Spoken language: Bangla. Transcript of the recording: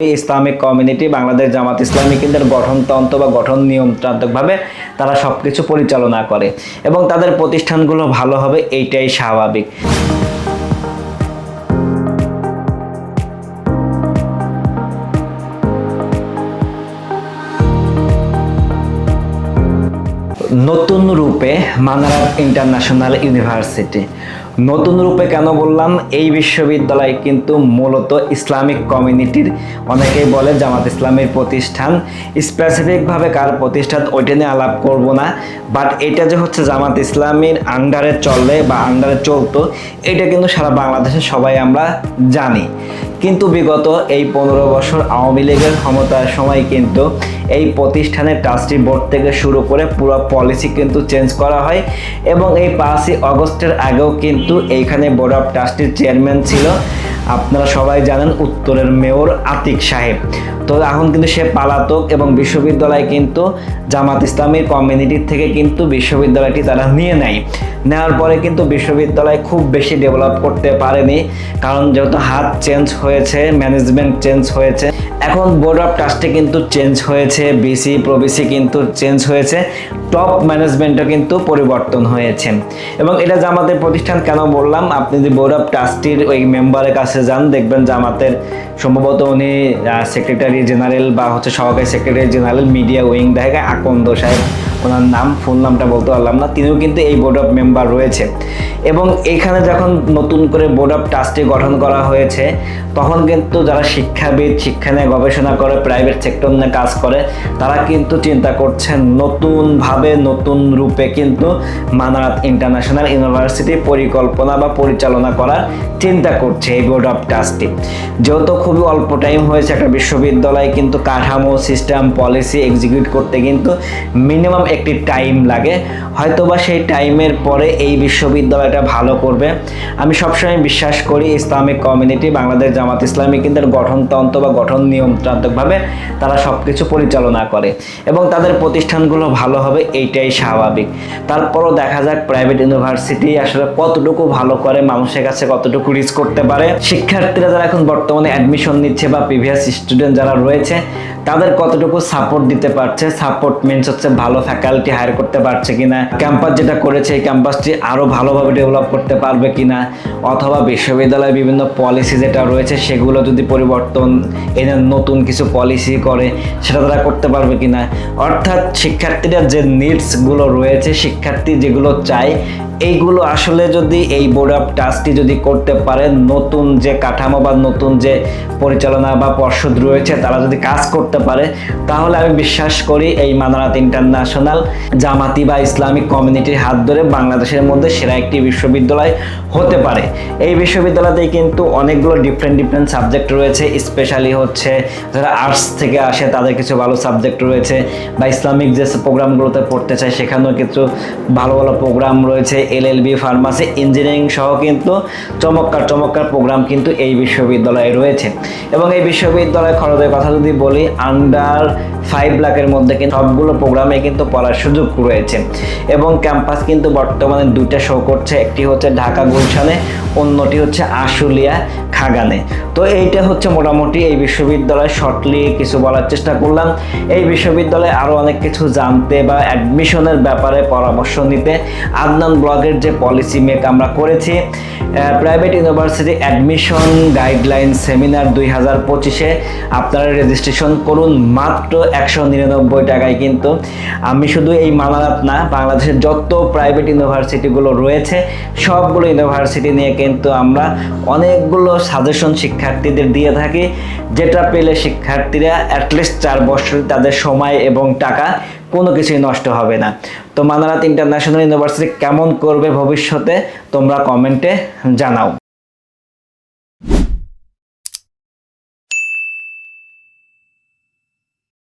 ইসলামিক কমিউনিটি বাংলাদেশ জামাত ইসলামী কেন্দ্রের গঠনতন্ত্র বা গঠন নিয়মতান্ত্রিকভাবে তারা সব কিছু পরিচালনা করে এবং তাদের প্রতিষ্ঠানগুলো ভালো হবে, এইটাই স্বাভাবিক। নতুন রূপে মানারাত ইন্টারন্যাশনাল ইউনিভার্সিটি। নতুন রূপে কেন বললাম? এই বিশ্ববিদ্যালয় কিন্তু মূলত ইসলামিক কমিউনিটির। অনেকেই বলে জামাত ইসলামের প্রতিষ্ঠান। স্পেসিফিকভাবে কার প্রতিষ্ঠান ওইটা নিয়ে আলাপ করব না। বাট এটা যে হচ্ছে জামাত ইসলামের আন্ডারে চলে বা আন্ডারে চলতো, এটা কিন্তু সারা বাংলাদেশে সবাই আমরা জানি। কিন্তু বিগত এই পনেরো বছর আওয়ামী লীগের ক্ষমতার সময় কিন্তু এই প্রতিষ্ঠানের ট্রাস্টি বোর্ড থেকে শুরু করে পুরো পলিসি কিন্তু চেঞ্জ করা হয় এবং এই পাঁচই অগস্টের আগেও কিন্তু এইখানে বোর্ড অফ ট্রাস্টির চেয়ারম্যান ছিল। আপনারা সবাই জানেন উত্তরের মেয়র আতিক সাহেব। তো এখন কিন্তু সে পালাতক এবং বিশ্ববিদ্যালয় কিন্তু জামাত ইসলামী কমিউনিটির থেকে কিন্তু বিশ্ববিদ্যালয়টি তারা নিয়ে নেয়। নেওয়ার পরে কিন্তু বিশ্ববিদ্যালয় খুব বেশি ডেভেলপ করতে পারেনি, কারণ যেহেতু হাত চেঞ্জ হয়েছে ম্যানেজমেন্ট চেঞ্জ হয়েছে, এখন বোর্ড অফ ট্রাস্টে কিন্তু চেঞ্জ হয়েছে বিসি প্রবিসি কিন্তু চেঞ্জ হয়েছে। টপ ম্যানেজমেন্টও কিন্তু পরিবর্তন হয়েছে। এবং এটা জামাতের প্রতিষ্ঠান কেন বললাম? আপনি যদি বোর্ড অফ ট্রাস্টির ওই মেম্বারের কাছে যান, দেখবেন জামাতের সম্ভবত উনি সেক্রেটারি জেনারেল বা হচ্ছে সহকারী সেক্রেটারি জেনারেল মিডিয়া উইং দেখা আকন্দ সাহেব ওনার নাম ফোন নামটা বলতে পারলাম না, তিনিও কিন্তু এই বোর্ড অফ মেম্বার রয়েছে। এবং এখানে যখন নতুন করে বোর্ড অফ ট্রাস্টি গঠন করা হয়েছে, তখন কিন্তু যারা শিক্ষাবিদ, শিক্ষা নিয়ে গবেষণা করে প্রাইভেট সেক্টর নিয়ে কাজ করে, তারা কিন্তু চিন্তা করছেন নতুনভাবে, নতুন রূপে কিন্তু মানারাত ইন্টারন্যাশনাল ইউনিভার্সিটি পরিকল্পনা বা পরিচালনা করার চিন্তা করছে এই বোর্ড অফ ট্রাস্টি যেহেতু খুবই অল্প টাইম হয়েছে একটা বিশ্ববিদ্যালয় কিন্তু কাঠামো সিস্টেম পলিসি এক্সিকিউট করতে কিন্তু মিনিমাম একটি টাইম লাগে। হয়তোবা সেই টাইমের পরে এই বিশ্ববিদ্যালয়টা ভালো করবে। আমি সবসময় বিশ্বাস করি ইসলামিক কমিউনিটি বাংলাদেশ জামাত ইসলামী কিন্তু গঠনতন্ত্র বা গঠন নিয়মতান্ত্রিকভাবে তারা সব কিছু পরিচালনা করে এবং তাদের প্রতিষ্ঠানগুলো ভালো হবে এইটাই স্বাভাবিক। তারপরও দেখা যাক প্রাইভেট ইউনিভার্সিটি আসলে কতটুকু ভালো করে মানুষের কাছে কতটুকু রিচ করতে পারে। শিক্ষার্থীরা যারা এখন বর্তমানে অ্যাডমিশন নিচ্ছে বা প্রিভিয়াস স্টুডেন্ট যারা রয়েছে তাদের কতটুকু সাপোর্ট দিতে পারছে? সাপোর্ট মিনস হচ্ছে ভালো ফ্যাকাল্টি হায়ার করতে পারছে কিনা? ক্যাম্পাস যেটা করেছে, এই ক্যাম্পাসটি আরও ভালোভাবে ডেভেলপ করতে পারবে কিনা? অথবা বিশ্ববিদ্যালয়ের বিভিন্ন পলিসি যেটা রয়েছে, সেগুলো যদি পরিবর্তন এনে নতুন কিছু পলিসি করে, সেটা তারা করতে পারবে কিনা? অর্থাৎ শিক্ষার্থীরা যে নিডসগুলো রয়েছে, শিক্ষার্থী যেগুলো চায়, এইগুলো আসলে যদি এই বোর্ড অফ ট্রাস্টি যদি করতে পারে, নতুন যে কাঠামো বা নতুন যে পরিচালনা বা পর্ষদ রয়েছে, তারা যদি কাজ করতে পারে, তাহলে আমি বিশ্বাস করি এই মানারাত ইন্টারন্যাশনাল জামাতি বা ইসলামিক কমিউনিটির হাত ধরে বাংলাদেশের মধ্যে সেরা একটি বিশ্ববিদ্যালয় হতে পারে। এই বিশ্ববিদ্যালয়তেই কিন্তু অনেকগুলো ডিফারেন্ট ডিফারেন্ট সাবজেক্ট রয়েছে স্পেশালি হচ্ছে যারা আর্টস থেকে আসে, তাদের কিছু ভালো সাবজেক্ট রয়েছে বা ইসলামিক যে প্রোগ্রামগুলোতে পড়তে চায়, সেখানেও কিছু ভালো ভালো প্রোগ্রাম রয়েছে এলএলবি ফার্মাসি ইঞ্জিনিয়ারিং সহ কিন্তু চমৎকার চমৎকার প্রোগ্রাম কিন্তু এই বিশ্ববিদ্যালয়ে রয়েছে। এবং এই বিশ্ববিদ্যালয় খরচের কথা যদি বলি আন্ডার ফাইভ লাখের মধ্যে কিন্তু সবগুলো প্রোগ্রামে কিন্তু পড়ার সুযোগ রয়েছে। এবং ক্যাম্পাস কিন্তু বর্তমানে দুইটা শো করছে, একটি হচ্ছে ঢাকা গুলশানে, অন্যটি হচ্ছে আশুলিয়া খাগানে। তো এইটা হচ্ছে মোটামুটি এই বিশ্ববিদ্যালয় শর্টলি কিছু বলার চেষ্টা করলাম। এই বিশ্ববিদ্যালয়ে আরও অনেক কিছু জানতে বা অ্যাডমিশনের ব্যাপারে পরামর্শ নিতে আদনান ব্লগের যে পলিসি মেক আমরা করেছি private university admission guideline seminar দুই হাজার পঁচিশে আপনারা রেজিস্ট্রেশন করুন মাত্র একশো নিরানব্বই টাকায় কিন্তু। আমি শুধু এই মানারাত না, বাংলাদেশের যত প্রাইভেট ইউনিভার্সিটিগুলো রয়েছে, সবগুলো ইউনিভার্সিটি নিয়ে কিন্তু আমরা অনেকগুলো সাজেশন শিক্ষার্থীদের দিয়ে থাকি, যেটা পেলে শিক্ষার্থীরা অ্যাটলিস্ট চার বছর তাদের সময় এবং টাকা কোনো কিছুই নষ্ট হবে না। তো মানারাত ইন্টারন্যাশনাল ইউনিভার্সিটি কেমন করবে ভবিষ্যতে, তোমরা কমেন্টে জানাও।